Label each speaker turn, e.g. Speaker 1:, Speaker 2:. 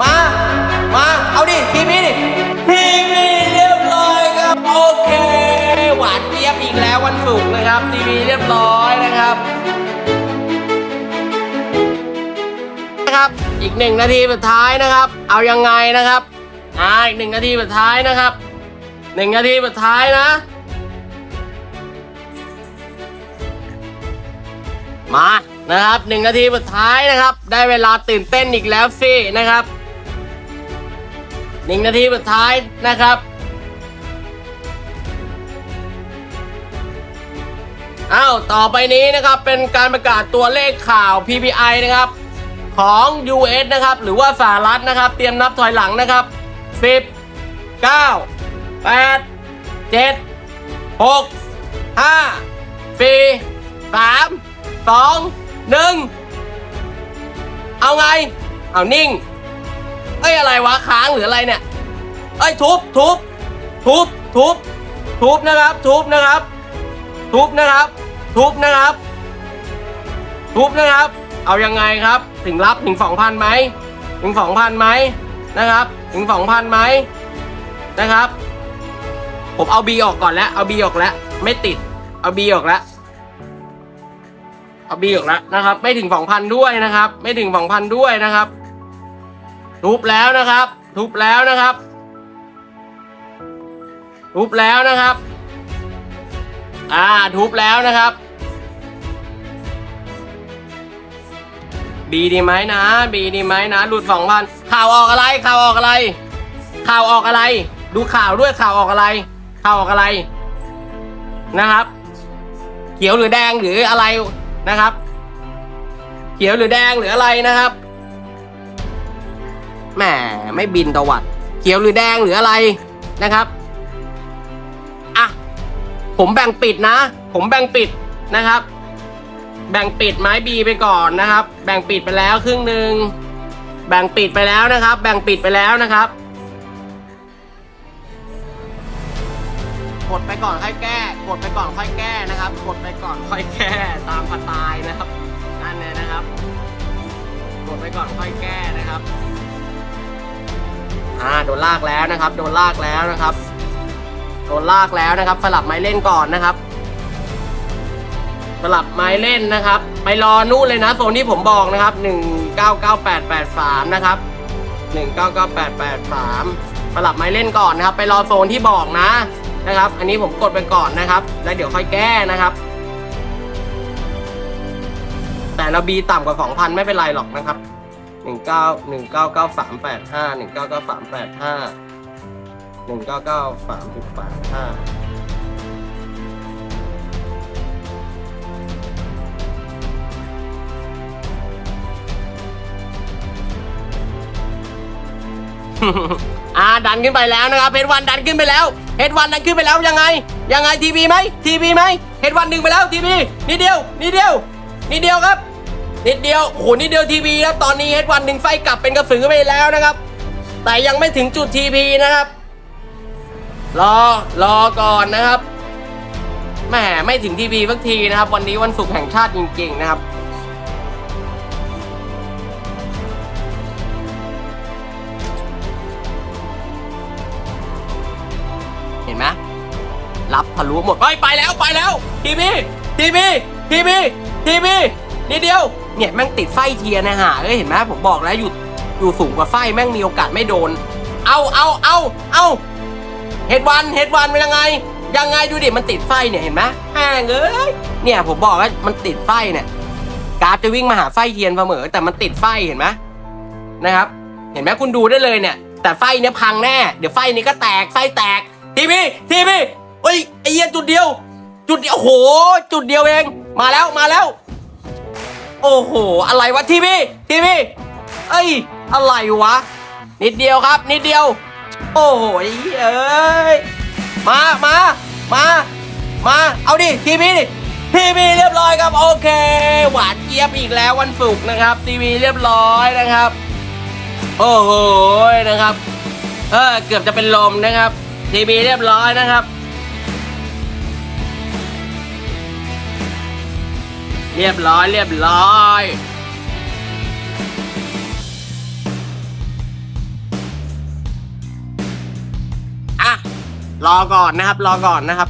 Speaker 1: มา มา เอาดิ ทีวีดิทีวีเรียบร้อยครับ โอเค หวานเจี๊ยบอีกแล้ววันศุกร์นะครับ ทีวีเรียบร้อยนะครับ นะครับ อีกหนึ่งนาทีสุดท้ายนะครับ เอายังไงนะครับ อ่า อีกหนึ่งนาทีสุดท้ายนะครับ หนึ่งนาทีสุดท้ายนะ มา นะครับหนึ่งนาทีสุดท้ายนะครับ ได้เวลาตื่นเต้นอีกแล้วสินะครับ หนึ่งนาทีสุดท้ายนะครับอ้าวต่อไปนี้นะครับเป็นการประกาศตัวเลขข่าว PPI นะครับ ของ US นะครับ หรือว่าสหรัฐนะครับ เตรียมนับถอยหลังนะครับ 10 9 8 7 6 5 4 3 2 1 เอาไง เอานิ่ง อ้ยอะไรวะค้างหรืออะไรเนี่ยเอ้ทุบทุบทุบทุบทุบนะครับ ทุบนะครับ ทุบนะครับ ทุบนะครับ ทุบนะครับ เอายังไงครับ ถึงรับถึงสองพันไหมถึงสองพันไหมนะครับ ถึงสองพันไหมนะครับ ผมเอาบีออกก่อนแล้วเอาบีออกแล้วไม่ติด เอาบีออกแล้วเอาบีออกแล้วนะครับ ไม่ถึงสองพันด้วยนะครับ ไม่ถึงสองพันด้วยนะครับ ทุบแล้วนะครับ ทุบแล้วนะครับ ทุบแล้วนะครับ อ่าทุบแล้วนะครับ บีดีไหมนะ บีดีไหมนะหลุดสองพันข่าวออกอะไร ข่าวออกอะไร ข่าวออกอะไร ดูข่าวด้วยข่าวออกอะไร ข่าวออกอะไรนะครับ เขียวหรือแดงหรืออะไรนะครับ เขียวหรือแดงหรืออะไรนะครับ แหมไม่บินตวัด เขียวหรือแดงหรืออะไรนะครับอะผมแบ่งปิดนะ ผมแบ่งปิดนะครับ แบ่งปิดไม้บีไปก่อนนะครับ แบ่งปิดไปแล้วครึ่งหนึ่งแบ่งปิดไปแล้วนะครับ แบ่งปิดไปแล้วนะครับกดไปก่อนค่อยแก้ กดไปก่อนค่อยแก้นะครับ กดไปก่อนค่อยแก้ตามสไตล์นะครับนั่นเลยนะครับ กดไปก่อนค่อยแก้นะครับ อ่าโดนลากแล้วนะครับ โดนลากแล้วนะครับ โดนลากแล้วนะครับ สลับไม้เล่นก่อนนะครับ สลับไม้เล่นนะครับ ไปรอนู่นเลยนะโซนที่ผมบอกนะครับ199883นะครับ199883สลับไม้เล่นก่อนนะครับ ไปรอโซนที่บอกนะนะครับ อันนี้ผมกดไปก่อนนะครับ แล้วเดี๋ยวค่อยแก้นะครับแต่เราบีต่ำกว่า 2,000 ไม่เป็นไรหรอกนะครับ 19 199385 199385 1993.85อ่าดันขึ้นไปแล้วนะครับเฮดวันดันขึ้นไปแล้วเฮดวันดันขึ้นไปแล้วยังไง ยังไงทีวีไหมทีวีไหมเฮดวันหนึ่งไปแล้วทีวีนิดเดียวนิดเดียวนิดเดียวครับ นิดเดียวโหนิดเดียวทีวีครับตอนนี้เฮดวันหนึ่งไฟกลับเป็นกระสือไปแล้วนะครับ แต่ยังไม่ถึงจุดทีพีนะครับ รอรอก่อนนะครับแหมไม่ถึงทีวีสักทีนะครับ วันนี้วันศุกร์แห่งชาติจริงๆนะครับเห็นไหมรับทะลุหมดเฮ้ยไปแล้วไปแล้วทีวีทีวีทีวีทีวี นิดเดียวเนี่ยแม่งติดไฟเทียร์นะฮะเอ้ยเห็นไหมผมบอกแล้วอยู่อยู่สูงกว่าไฟแม่งมีโอกาสไม่โดน เอาเอาเอาเอาเฮดวันเฮดวันเป็นยังไง ยังไงดูดิมันติดไฟเนี่ยเห็นไหมแห้งเอ้ยเนี่ยผมบอกว่ามันติดไฟเนี่ยกราฟจะวิ่งมาหาไฟเทียนเสมอแต่มันติดไฟเห็นไหมนะครับ เห็นไหมคุณดูได้เลยเนี่ย แต่ไฟเนี้ยพังแน่ เดี๋ยวไฟนี้ก็แตกไฟแตกทีพีทีพีเฮ้ยไอเหี้ยจุดเดียว จุดเดียวโอ้โห จุดเดียวเอง มาแล้วมาแล้ว โอ้โห อะไรวะทีพีทีพีเอ้ย อะไรวะ นิดเดียวครับ นิดเดียว โอ้โหเหี้ยเอ้ย มามา มา มา เอาดิ ทีพีดิทีวีเรียบร้อยครับ โอเค หวานเจี๊ยบอีกแล้ววันศุกร์นะครับ ทีวีเรียบร้อยนะครับ โอ้โห นะครับ เออ เกือบจะเป็นลมนะครับ ทีวีเรียบร้อยนะครับ เรียบร้อยเรียบร้อยอะรอก่อนนะครับ รอก่อนนะครับ